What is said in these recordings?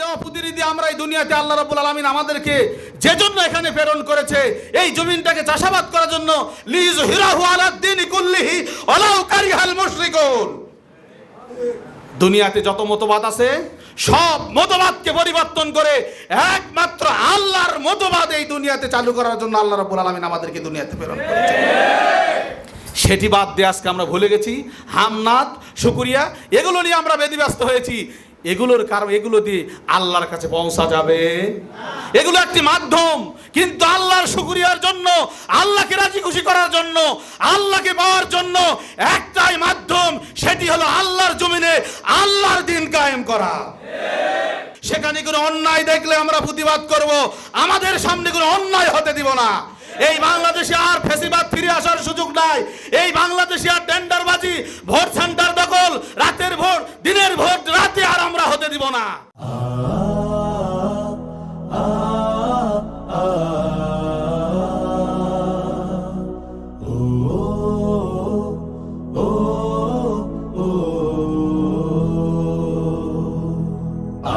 দেওয়া প্রতিনিধি আমরা এই দুনিয়াতে আল্লাহ রাব্বুল আলামিন আমাদেরকে যে জন্য এখানে প্রেরণ করেছে, এই জমিনটাকে চাষাবাদ করার জন্য লিজ হিরাহু আলাদ্দিন কুল্লিহি ওয়ালাউ কারিহাল মুশরিকুন। দুনিয়াতে যত মতবাদ আছে, সব মতবাদকে পরিবর্তন করে একমাত্র আল্লাহর মতবাদ এই দুনিয়াতে চালু করার জন্য আল্লাহ রাব্বুল আলামিন আমাদেরকে দুনিয়াতে প্রেরণ করেছে। সেটি বাদ দিয়ে আজকে আমরা ভুলে গেছি হামনাথ শুকুরিয়া, এগুলো নিয়ে আমরা বেদিব্যস্ত হয়েছি। এগুলোর কারণ, এগুলো দিয়ে আল্লাহর কাছে পৌঁছা যাবে। এগুলো একটি মাধ্যম, কিন্তু আল্লাহর শুকুরিয়ার জন্য, আল্লাহকে রাজি খুশি করার জন্য, আল্লাহকে পাওয়ার জন্য একটাই মাধ্যম, সেটি হলো আল্লাহর জমিনে আল্লাহর দিন কায়েম করা। সেখানে কোনো অন্যায় দেখলে আমরা প্রতিবাদ করব, আমাদের সামনে কোনো অন্যায় হতে দিব না। এই বাংলাদেশে আর ফেসিবাদ ফিরে আসার সুযোগ নাই। এই বাংলাদেশে আর টেন্ডারবাজি, ভোট সেন্টার দখল, রাতের ভোট, দিনের ভোট, রাতে আর আমরা হতে দিব না।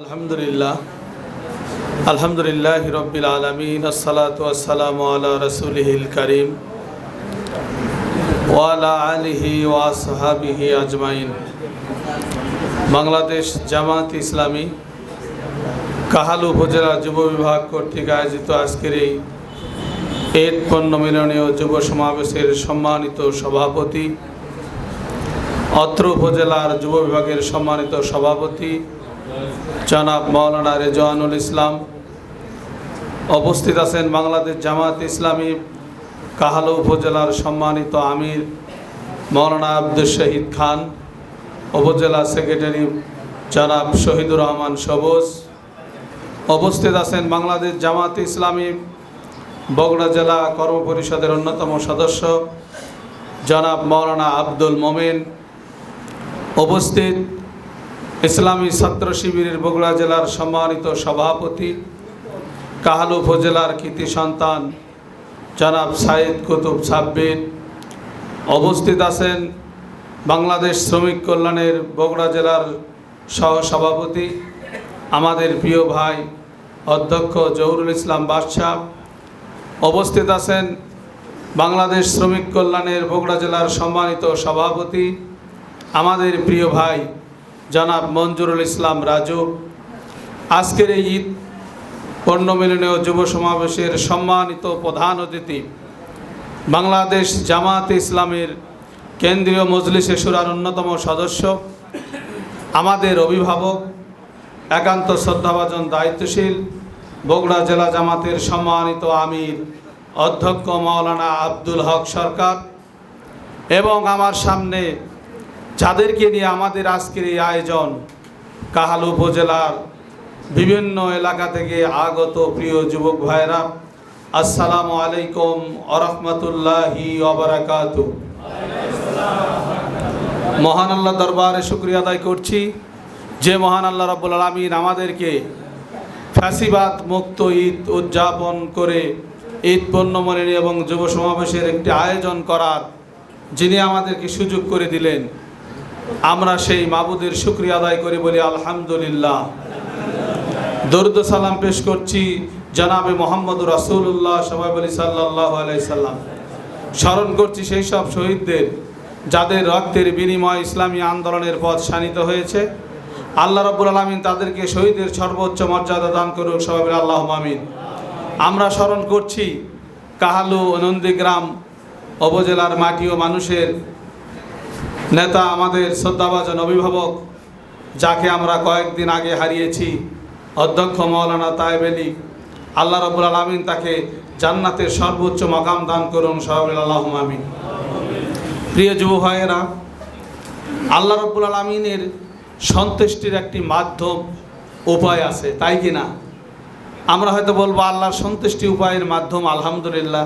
আলহামদুলিল্লাহ। আলহামদুলিল্লাহ রব্বিল আলমিন, আসসালাতু আসসালামু আলা রসুলিহিল করিম ওয়ালা আলিহি ওয়াসহাবিহি আজমাইন। বাংলাদেশ জামাত ইসলামী কাহালু উপজেলা যুব বিভাগ কর্তৃক আয়োজিত আজকের এই এড পণ্য মিলনীয় যুব সমাবেশের সম্মানিত সভাপতি, অত্র উপজেলার যুব বিভাগের সম্মানিত সভাপতি জনাব মৌলানা রেজওয়ানুল ইসলাম অবস্থিত আছেন বাংলাদেশ জামাত ইসলামী কাহালো উপজেলার সম্মানিত আমির মৌলানা আব্দুল শহীদ খান, উপজেলা সেক্রেটারি জনাব শহীদুর রহমান সবুজ, অবস্থিত আছেন বাংলাদেশ জামাত ইসলামী বগুড়া জেলা কর্মপরিষদের অন্যতম সদস্য জনাব মৌলানা আব্দুল মোমেন, উপস্থিত ইসলামী ছাত্র শিবিরের বগুড়া জেলার সম্মানিত সভাপতি, কাহালু উপজেলার কৃতি সন্তান, জনাব সাইদ কুতুব সাব্বির অবস্থিত আছেন বাংলাদেশ শ্রমিক কল্যাণের বগুড়া জেলার সহসভাপতি, আমাদের প্রিয় ভাই অধ্যক্ষ জহুরুল ইসলাম বাদশাহ অবস্থিত আছেন বাংলাদেশ শ্রমিক কল্যাণের বগুড়া জেলার সম্মানিত সভাপতি, আমাদের প্রিয় ভাই জনাব মঞ্জুরুল ইসলাম রাজু, আজকের এই ঈদ পণ্যমিলনীয় যুব সমাবেশের সম্মানিত প্রধান অতিথি, বাংলাদেশ জামাত ইসলামের কেন্দ্রীয় মজলিসে সুরার অন্যতম সদস্য, আমাদের অভিভাবক, একান্ত শ্রদ্ধাভাজন দায়িত্বশীল বগুড়া জেলা জামাতের সম্মানিত আমির অধ্যক্ষ মাওলানা আব্দুল হক সরকার এবং আমার সামনে যাদেরকে নিয়ে আমাদের আজকের এই আয়োজন, কাহাল উপজেলার বিভিন্ন এলাকা থেকে আগত প্রিয় যুবক ভাইরা আসসালামু আলাইকুম আরহামতুল্লাহি অবরাকাত মহান আল্লাহ দরবারে শুক্রিয়া আদায় করছি। যে মহান আল্লাহ রাব্বুল আলমিন আমাদেরকে ফ্যাসিবাদ মুক্ত ঈদ উদযাপন করে ঈদ পণ্যমণি এবং যুব সমাবেশের একটি আয়োজন করার, যিনি আমাদেরকে সুযোগ করে দিলেন আমরা সেই মাবুদের শুক্রিয়া আদায় করি বলি, আলহামদুলিল্লাহ। দরুদ সালাম পেশ করছি জনাবে মোহাম্মদ রাসূলুল্লাহ সবাই বলি সাল্লাহ আলাইসাল্লাম স্মরণ করছি সেই সব শহীদদের যাদের রক্তের বিনিময় ইসলামী আন্দোলনের পথ শানিত হয়েছে। আল্লাহ রব্বুল আলমিন তাদেরকে শহীদের সর্বোচ্চ মর্যাদা দান করুক সবাই বলি আল্লাহ মামিন আমরা স্মরণ করছি কাহালু নন্দীগ্রাম উপজেলার মাটি ও মানুষের নেতা আমাদের শ্রদ্ধাভাজন অভিভাবক, যাকে আমরা কয়েকদিন আগে হারিয়েছি, অধ্যক্ষ মৌলানা তায়েব আলী। আল্লাহ রবুল আলমিন তাকে জান্নাতের সর্বোচ্চ মকাম দান করুন, সবাই আল্লাহ আমিন। প্রিয় যুব ভাইয়েরা, আল্লাহ রব্বুল আলমিনের সন্তুষ্টির একটি মাধ্যম উপায় আছে, তাই কি না? আমরা হয়তো বলব আল্লাহর সন্তুষ্টি উপায়ের মাধ্যম আলহামদুলিল্লাহ,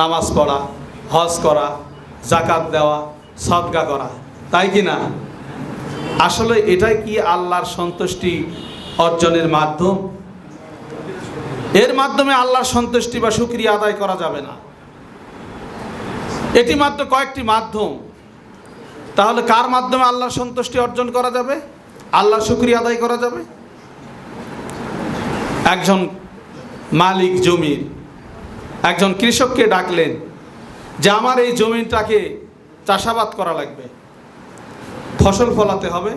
নামাজ পড়া, হজ করা জাকাত দেওয়া সদকা করা। তাই কি না? আসলে এটাই কি আল্লাহর সন্তুষ্টি অর্জনের মাধ্যম? এর মাধ্যমে আল্লাহর সন্তুষ্টি বা সুক্রিয়া আদায় করা যাবে না। এটি মাত্র কয়েকটি মাধ্যম। তাহলে কার মাধ্যমে আল্লাহর সন্তুষ্টি অর্জন করা যাবে? আল্লাহর শুক্রিয়া আদায় করা যাবে? একজন মালিক জমির, একজন কৃষককে ডাকলেন যে, আমার এই জমিটাকে চাষাবাদ করা লাগবে। ফসল ফলাতে হবে।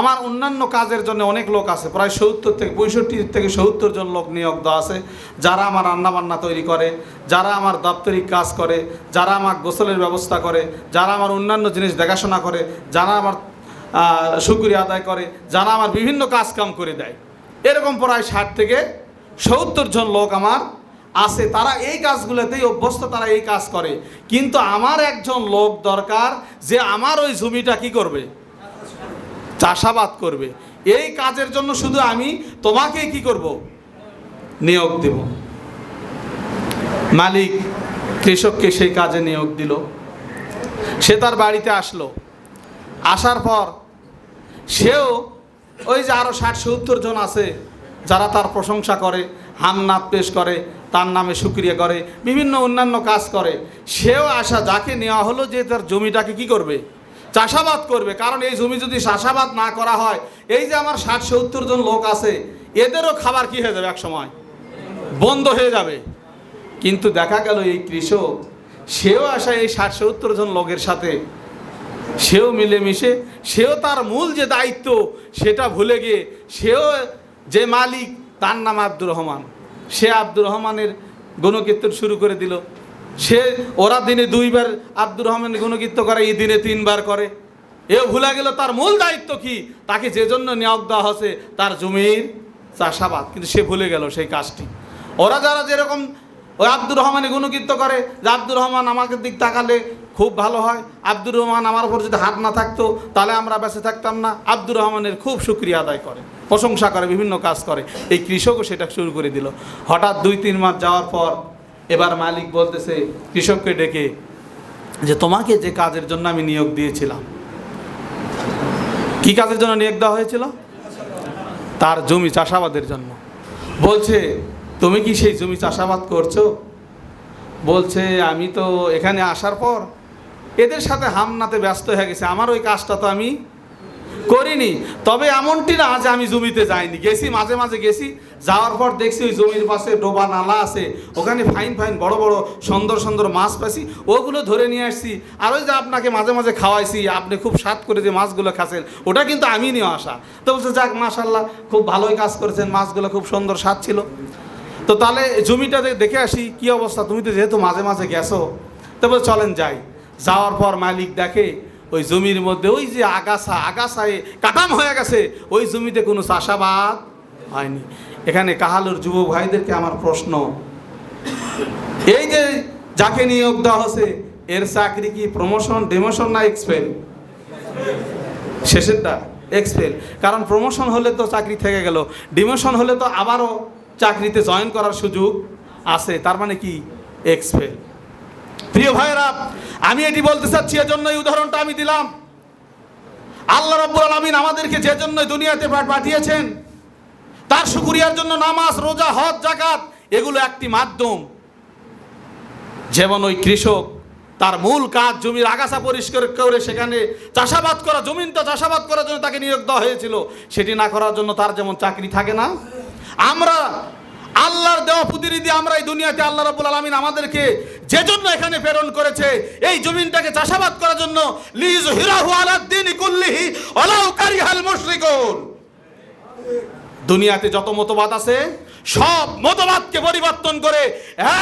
আমার অন্যান্য কাজের জন্য অনেক লোক আছে, প্রায় সত্তর থেকে পঁয়ষট্টি থেকে সত্তর জন লোক নিয়োগ দেওয়া আছে, যারা আমার রান্নাবান্না তৈরি করে, যারা আমার দাপ্তরিক কাজ করে, যারা আমার গোসলের ব্যবস্থা করে, যারা আমার অন্যান্য জিনিস দেখাশোনা করে, যারা আমার সুক্রিয়া আদায় করে, যারা আমার বিভিন্ন কাজ কাম করে দেয়। এরকম প্রায় ষাট থেকে সত্তর জন লোক আমার আছে, তারা এই কাজগুলোতেই অভ্যস্ত, তারা এই কাজ করে। কিন্তু আমার একজন লোক দরকার যে আমার ওই জমিটা কি করবে? চাষাবাদ করবে। এই কাজের জন্য শুধু আমি তোমাকে কি করব? নিয়োগ দেব। মালিক কৃষককে সেই কাজে নিয়োগ দিল। সে তার বাড়িতে আসলো। আসার পর সেও ওই যে আরও ষাট সত্তর জন আছে, যারা তার প্রশংসা করে হামনাথ পেশ করে তার নামে সুক্রিয়া করে, বিভিন্ন অন্যান্য কাজ করে। সেও আশা যাকে নেওয়া হলো যে তার জমিটাকে কি করবে? চাষাবাদ করবে। কারণ এই জমি যদি চাষাবাদ না করা হয়, এই যে আমার ষাট সত্তর জন লোক আছে, এদেরও খাবার কি হয়ে যাবে এক সময় বন্ধ হয়ে যাবে। কিন্তু দেখা গেল এই কৃষক, সেও আসা এই ষাট সত্তর জন লোকের সাথে, সেও মিলেমিশে, সেও তার মূল যে দায়িত্ব, সেটা ভুলে গিয়ে, সেও যে মালিক, তার নাম আব্দুর রহমান। সে আব্দুর রহমানের গণকীর্তন শুরু করে দিল। সে, ওরা দিনে দুইবার আব্দুর রহমান গণকীর্তন করে, এই দিনে তিনবার করে। এও ভুলে গেল তার মূল দায়িত্ব কি? তাকে যে জন্য নিয়োগ দেওয়া হচ্ছে তার জমির চাষাবাদ। কিন্তু সে ভুলে গেল সেই কাজটি। ওরা যারা যেরকম ওই আব্দুর রহমানে গুণকীর্ত করে, যে আব্দুর রহমান আমাকে দিক তাকালে খুব ভালো হয়। আব্দুর রহমান আমার উপর যদি হাত না থাকতো, তাহলে আমরা বেঁচে থাকতাম না। আব্দুর রহমানের খুব সুক্রিয়া আদায় করে। প্রশংসা করে, বিভিন্ন কাজ করে। এই কৃষকও সেটা শুরু করে দিল। হঠাৎ দুই, তিন মাস যাওয়ার পর এবার মালিক বলতেছে, কৃষককে ডেকে যে তোমাকে যে কাজের জন্য আমি নিয়োগ দিয়েছিলাম। কি কাজের জন্য নিয়োগ দেওয়া হয়েছিল? তার জমি চাষাবাদের জন্য। বলছে, তুমি কি সেই জমি চাষাবাদ করছ? বলছে, আমি তো এখানে আসার পর এদের সাথে হামনাতে ব্যস্ত হয়ে গেছে। আমার ওই কাজটা তো আমি করিনি। তবে এমনটি না যে আমি জমিতে যাইনি। গেছি, মাঝে মাঝে গেছি। যাওয়ার পর দেখছি ওই জমির পাশে ডোবা নালা আছে। ওখানে ফাইন ফাইন, বড় বড়, সুন্দর সুন্দর মাছ পাইছি। ওগুলো ধরে নিয়ে আসছি। আর ওই যে আপনাকে মাঝে মাঝে খাওয়াইছি, আপনি খুব স্বাদ করে যে মাছগুলো খাচ্ছেন, ওটা কিন্তু আমি নিয়ে আসা। তো বলছে, যাক মাশাল্লাহ খুব ভালোই কাজ করেছেন, মাছগুলো খুব সুন্দর স্বাদ ছিল। তো তাহলে জমিটা দেখে আসি, কি অবস্থা? তুমি তো যেহেতু মাঝে মাঝে গেছো তবে চলেন যাই। যাওয়ার পর মালিক দেখে ওই জমির মধ্যে, ওই যে আগাছা, আগাছায় কাটাম হয়ে গেছে, ওই জমিতে কোনো চাষাবাদ হয়নি। এখানে কাহালুর যুবক ভাইদেরকে আমার প্রশ্ন, এই যে যাকে নিয়োগ দেওয়া হচ্ছে এর চাকরি কি প্রমোশন ডেমোশন না এক্সপেল শেষেরটা এক্সপেল কারণ প্রমোশন হলে তো চাকরি থেকে গেল ডিমোশন হলে তো আবারও চাকরিতে জয়েন করার সুযোগ আছে, তার মানে কি? এক্সপেল প্রিয় ভাইয়েরা, আমি এটি বলতে চাচ্ছি এজন্য এই উদাহরণটা আমি দিলাম। আল্লাহ রব্বুল আলমিন আমাদেরকে যে জন্য দুনিয়াতে পাঠিয়েছেন, তার শুকুরিয়ার জন্য নামাজ, রোজা, হজ জাকাত এগুলো একটি মাধ্যম। যেমন ওই কৃষক, তার মূল কাজ জমির আগাছা পরিষ্কার করে সেখানে চাষাবাদ করা, জমিনটা চাষাবাদ করার জন্য তাকে নিয়োগ দেওয়া হয়েছিল। সেটি না করার জন্য তার যেমন চাকরি থাকে না। আমরা আল্লাহর দেওয়া প্রতিনিধি আমরা এই দুনিয়াতে আল্লাহ রাব্বুল আলামিন আমাদেরকে যে জন্য এখানে প্রেরণ করেছে, এই জমিনটাকে চাষাবাদ করার জন্য লিজ হিরাহু আলাদ্দিন কুল্লিহি ওয়ালাউ কারিহাল মুশরিকুন। দুনিয়াতে যত মতবাদ আছে, সব মতবাদকে পরিবর্তন করে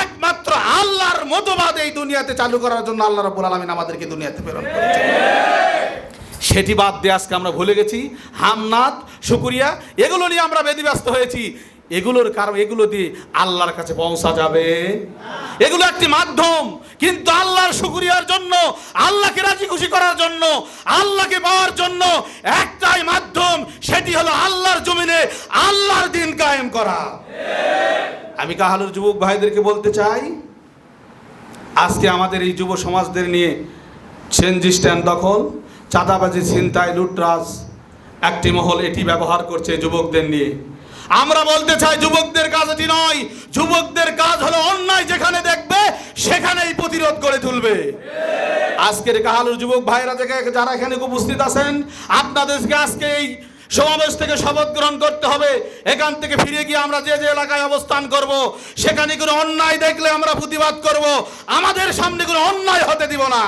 একমাত্র আল্লাহর মতবাদ এই দুনিয়াতে চালু করার জন্য আল্লাহ রাব্বুল আলামিন আমাদেরকে দুনিয়াতে প্রেরণ করেছে। সেটি বাদ দিয়ে আজকে আমরা ভুলে গেছি হামনাথ শুকুরিয়া, এগুলো নিয়ে আমরা বেদিব্যস্ত হয়েছি। এগুলোর কারণ, এগুলো দিয়ে আল্লাহর কাছে পৌঁছা যাবে। এগুলো একটি মাধ্যম, কিন্তু আল্লাহর শুকরিয়ার জন্য, আল্লাহকে রাজি খুশি করার জন্য, আল্লাহকে পাওয়ার জন্য একটাই মাধ্যম, সেটি হলো আল্লাহর জমিনে আল্লাহর দিন কায়েম করা। আমি কাহালুর যুবক ভাইদেরকে বলতে চাই, আজকে আমাদের এই যুব সমাজদের নিয়ে সেনজি স্ট্যান্ড দখল, চাঁদাবাজি, ছিনতাই, লুটরাজ, একটি মহল এটি ব্যবহার করছে যুবকদের নিয়ে। আমরা বলতে চাই যুবকদের কাজ এটি নয়। যুবকদের কাজ হলো অন্যায় যেখানে দেখবে, সেখানেই প্রতিরোধ করে তুলবে। আজকের কাহালুর যুবক ভাইরা যারা এখানে উপস্থিত আছেন, আপনাদেরকে আজকে এই সমাবেশ থেকে শপথ গ্রহণ করতে হবে। এখান থেকে ফিরে গিয়ে আমরা যে যে এলাকায় অবস্থান করব, সেখানে কোনো অন্যায় দেখলে আমরা প্রতিবাদ করব। আমাদের সামনে কোনো অন্যায় হতে দিব না।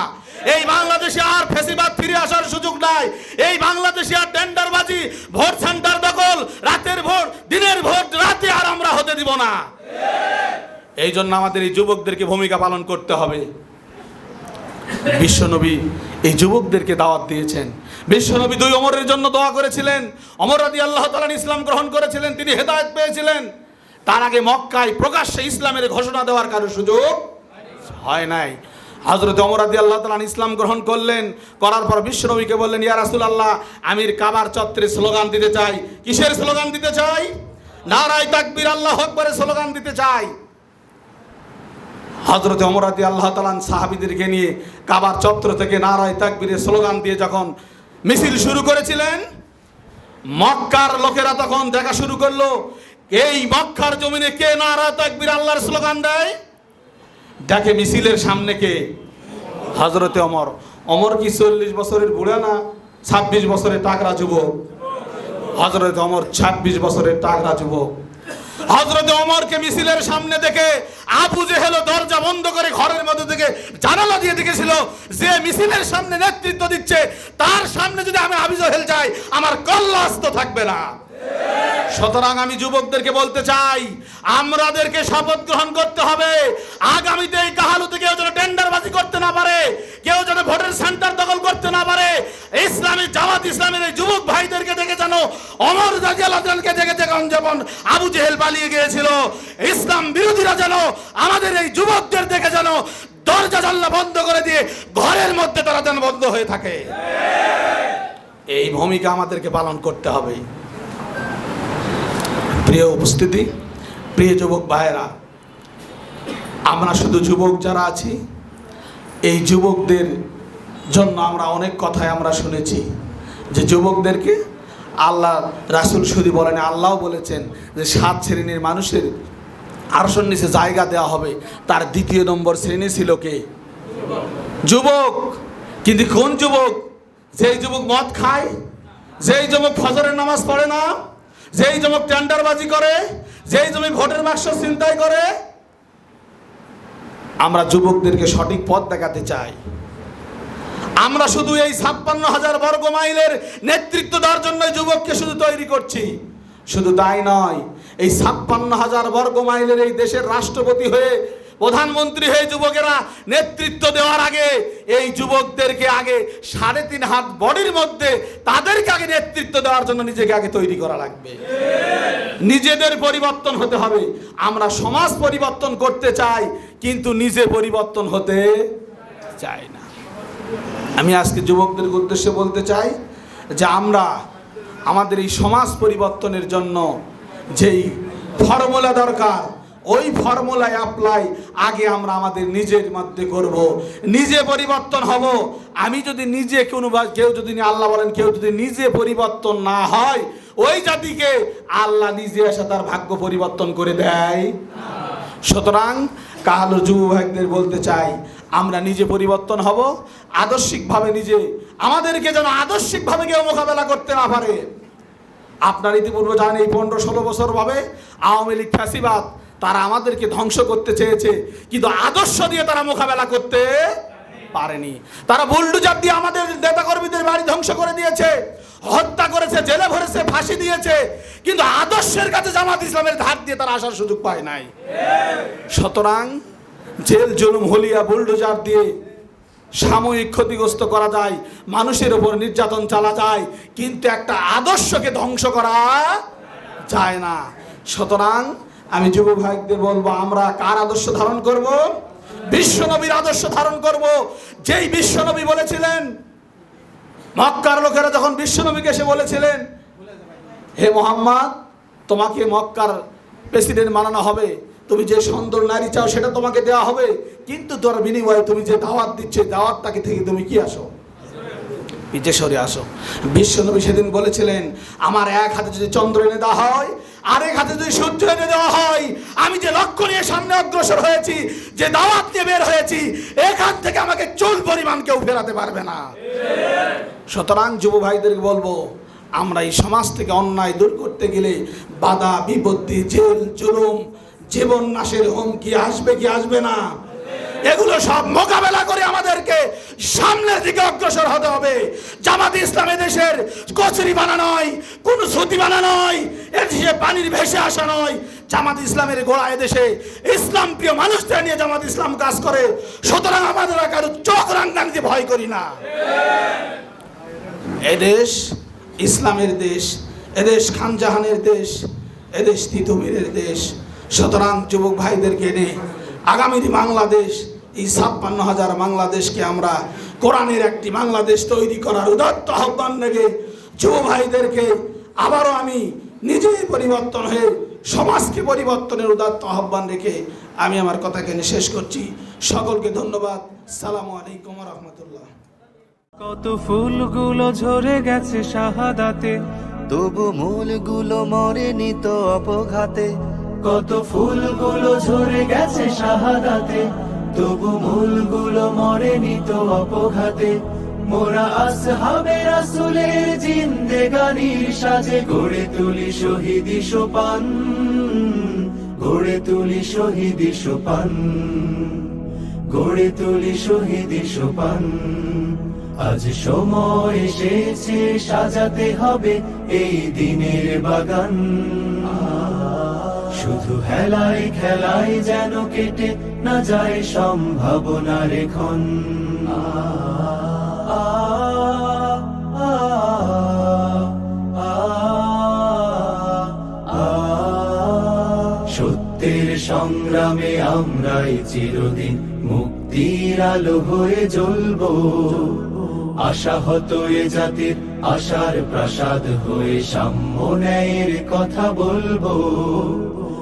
এই বাংলাদেশে আর ফেসিবাদ ফিরে আসার সুযোগ নাই। এই বাংলাদেশে আর টেন্ডারবাজি, ভোট সেন্টার দখল, রাতের ভোট, দিনের ভোট, রাতে আর আমরা হতে দিব না। এই জন্য আমাদের এই যুবকদেরকে ভূমিকা পালন করতে হবে। বিশ্বনবী এই যুবকদেরকে দাওয়াত দিয়েছেন। বিশ্বনবী দুই অমরের জন্য দোয়া করেছিলেন। অমর রাদি আল্লাহ তালান ইসলাম গ্রহণ করেছিলেন, তিনি হেদায়ত পেয়েছিলেন। তার আগে মক্কায় প্রকাশ্যে ইসলামের ঘোষণা দেওয়ার কারও সুযোগ হয় নাই। হজরত অমর রাদি আল্লাহ তালান ইসলাম গ্রহণ করলেন, করার পর বিশ্বনবীকে বললেন, ইয়া রাসুল আল্লাহ আমির কাবার চত্বরে স্লোগান দিতে চাই। কিসের স্লোগান দিতে চাই? নারায় তাকবির, আল্লাহ আকবরের স্লোগান দিতে চাই। হজরত অমরাতি আল্লাহ তালান সাহাবিদেরকে নিয়ে কাবার চত্র থেকে নারায় তাকবীরের স্লোগান দিয়ে যখন মিছিল শুরু করেছিলেন, মক্কার লোকেরা তখন দেখা শুরু করল, এই মক্কার জমিনে কে নারায় তাকবীর আল্লাহর স্লোগান দেয়? দেখে মিছিলের সামনে কে? হজরতে অমর অমর কি চল্লিশ বছরের বুড়া না ছাব্বিশ বছরের টাকরা যুবক? হজরত অমর ছাব্বিশ বছরের টাকরা যুবক। হজরত অমরকে মিছিলের সামনে দেখে আবু জেহেল দরজা বন্ধ করে ঘরের মধ্যে থেকে জানালা দিয়ে দেখেছিল, যে মিছিলের সামনে নেতৃত্ব দিচ্ছে, তার সামনে যদি আমি আবু জেহেল যাই, আমার কল্লাস্ত থাকবে না। সুতরাং আমি যুবকদেরকে বলতে চাই আমাদেরকে শপথ গ্রহণ করতে হবে। আগামীতে এই কাহালুতে কেউ যেন টেন্ডারবাজি করতে না পারে, কেউ যেন ভোটের সেন্টার দখল করতে না পারে। ইসলামী জামাত ইসলামের এই যুবক ভাইদেরকে দেখে যেন অমর রাজিয়ালকে দেখে যেমন যেমন আবু জেহেল পালিয়ে গিয়েছিল। ইসলাম বিরোধীরা যেন আমাদের এই যুবকদের দেখে যেন দরজা জানলা বন্ধ করে দিয়ে ঘরের মধ্যে তারা যেন বন্ধ হয়ে থাকে। এই ভূমিকা আমাদেরকে পালন করতে হবে। প্রিয় উপস্থিতি, প্রিয় যুবক ভাইয়েরা, আমরা শুধু যুবক যারা আছি, এই যুবকদের জন্য আমরা অনেক কথাই আমরা শুনেছি যে যুবকদেরকে আল্লাহ রাসুল শুধু বলেন আল্লাহ বলেছেন যে সাত শ্রেণির মানুষের আরশন নিচে জায়গা দেওয়া হবে। তার দ্বিতীয় নম্বর শ্রেণি ছিল কে? যুবক। কিন্তু কোন যুবক? যেই যুবক মদ খায়, যেই যুবক ফজরের নামাজ পড়ে না যেই যুবক টেন্ডারবাজি করে, যেই জমি ভোটের বাক্স চিন্তাই করে, আমরা যুবকদেরকে সঠিক পথ দেখাতে চাই। আমরা শুধু এই ছাপ্পান্ন হাজার বর্গ মাইলের নেতৃত্ব দেওয়ার জন্য যুবককে শুধু তৈরি করছি। শুধু তাই নয়, এই ছাপ্পান্ন হাজার বর্গ মাইলের এই দেশের রাষ্ট্রপতি হয়ে প্রধানমন্ত্রী হয়ে যুবকেরা নেতৃত্ব দেওয়ার আগে, এই যুবকদেরকে আগে সাড়ে তিন হাত বডির মধ্যে তাদেরকে আগে নেতৃত্ব দেওয়ার জন্য নিজেকে আগে তৈরি করা লাগবে। নিজেদের পরিবর্তন হতে হবে। আমরা সমাজ পরিবর্তন করতে চাই, কিন্তু নিজে পরিবর্তন হতে চাই না। আমি আজকে যুবকদের উদ্দেশ্যে বলতে চাই যে আমরা আমাদের এই সমাজ পরিবর্তনের জন্য যেই ফর্মুলা দরকার ওই ফর্মুলায় অ্যাপ্লাই আগে আমরা আমাদের নিজের মধ্যে করব। নিজে পরিবর্তন হব। আমি যদি নিজে কোনো কেউ যদি আল্লাহ বলেন, কেউ যদি নিজে পরিবর্তন না হয়, ওই জাতিকে আল্লাহ নিজে এসে তার ভাগ্য পরিবর্তন করে দেয়। সুতরাং কাহালো যুব ভাইদের বলতে চাই, আমরা নিজে পরিবর্তন হব, আদর্শিকভাবে নিজে। আমাদেরকে যেন আদর্শিকভাবে কেউ মোকাবেলা করতে না পারে। আপনার ইতিপূর্বে জানেন এই পনেরো ষোলো বছর ভাবে আওয়ামী লীগ ফ্যাসিবাদ তারা আমাদেরকে ধ্বংস করতে চেয়েছে, কিন্তু আদর্শ দিয়ে তারা মোকাবেলা করতে পারেনি। তারা বুলডুজার দিয়ে আমাদের নেতাকর্মীদের বাড়ি ধ্বংস করে দিয়েছে, হত্যা করেছে, জেলে ভরেছে, ফাঁসি দিয়েছে, কিন্তু আদর্শের কাছে জামাত ইসলামের ধার দিয়ে তারা আসার সুযোগ পায় নাই। সুতরাং জেল, জুলুম, হলিয়া, বুলডোজার দিয়ে সাময়িক ক্ষতিগ্রস্ত করা যায়, মানুষের উপর নির্যাতন চালা যায়, কিন্তু একটা আদর্শকে ধ্বংস করা যায় না। সুতরাং আমি যুব ভাইদের বলব, আমরা কার আদর্শ ধারণ করব? বিশ্বনবীর আদর্শ ধারণ করব। যেই বিশ্বনবী বলেছিলেন, মক্কার লোকেরা যখন বিশ্বনবীকে এসে বলেছিলেন, হে মোহাম্মদ, তোমাকে মক্কার প্রেসিডেন্ট বানানো হবে। তুমি যে সুন্দর নারী চাও, সেটা তোমাকে দেওয়া হবে। কিন্তু তোর বিনিময়ে তুমি যে দাওয়াত দিচ্ছে দাওয়াতটাকে থেকে তুমি কি আসো? পিছে সরে আসো। বিশ্বনবী সেদিন বলেছিলেন, আমার এক হাতে যদি চন্দ্র এনে দেওয়া হয় আরেক হাতে যদি সহ্য এনে দেওয়া হয়, আমি যে লক্ষ্য নিয়ে সামনে অগ্রসর হয়েছি, যে দাওয়াত নিয়ে বের হয়েছি, এখান থেকে আমাকে চুল পরিমাণ কেউ ফেরাতে পারবে না। সুতরাং যুব ভাইদেরকে বলব, আমরা এই সমাজ থেকে অন্যায় দূর করতে গেলে বাধা, বিপত্তি, জেল, জুলুম, জীবন নাশের হুমকি আসবে কি আসবে না? এগুলো সব মোকাবেলা করে আমাদেরকে সামনের দিকে অগ্রসর হতে হবে। জামাত ইসলামে দেশের কচুরি বানা নয়, কোন সুতি বানা নয়, এদেশে পানির ভেসে আসা নয়। জামাত ইসলামের গোড়া এদেশে ইসলাম প্রিয় মানুষদের নিয়ে জামাত ইসলাম কাজ করে। সুতরাং আমাদের কারও চোখ রাঙ্গানিতে ভয় করি না। এদেশ ইসলামের দেশ, এদেশ খানজাহানের দেশ, এদেশ তিতুমিরের দেশ। সুতরাং যুবক ভাইদেরকে এনে আগামী বাংলাদেশ, এই ছাপ্পান্ন হাজার বাংলাদেশকে আমরা কোরআনের একটি বাংলাদেশ তৈরি করার উদাত্ত আহ্বান রেখে যুব ভাইদেরকে আবারও আমি নিজেই পরিবর্তন হয়ে সমাজকে পরিবর্তনের উদাত্ত আহ্বান রেখে আমি আমার কথাকে শেষ করছি। সকলকে ধন্যবাদ। সালাম আলাইকুম রহমতুল্লাহ। কত ফুলগুলো ঝরে গেছে শাহাদাতে, তবু মূলগুলো মরেনি তো অপঘাতে। কত ফুলগুলো ঝরে গেছে শাহাদাতে, তবু মূলগুলো মরেনি তো অপঘাতে। মোরা আসহাবে রাসূলের জিন্দেগানির সাজে, গড়ে তুলি শহীদি সোপান, গড়ে তুলি শহীদি সোপান, গড়ে তুলি শহীদি সোপান। আজ সময় এসেছে, সাজাতে হবে এই দিনের বাগান। শুধু হেলায় খেলায় যেন কেটে না যায় সম্ভাবনার এখন সত্যের সংগ্রামে আমরাই চিরদিন মুক্তির আলো হয়ে জ্বলবো। আশা হতো এ জাতির আশার প্রাসাদ হয়ে সাম্য কথা বলব।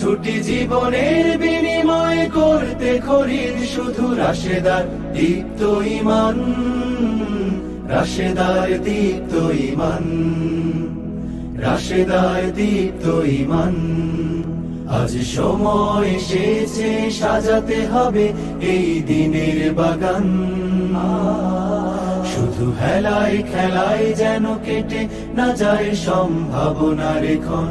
ছুটি জীবনের বিনিময় করতে খরিদ শুধু রাশেদার দীপ্ত ইমান, রাশেদার দীপ্ত ইমান, রাশেদার দীপ্ত ইমান আজ সময় এসেছে, সাজাতে হবে এই দিনের বাগান শুধু হেলায় খেলায় যেন কেটে না যায় সম্ভাবনার এখন।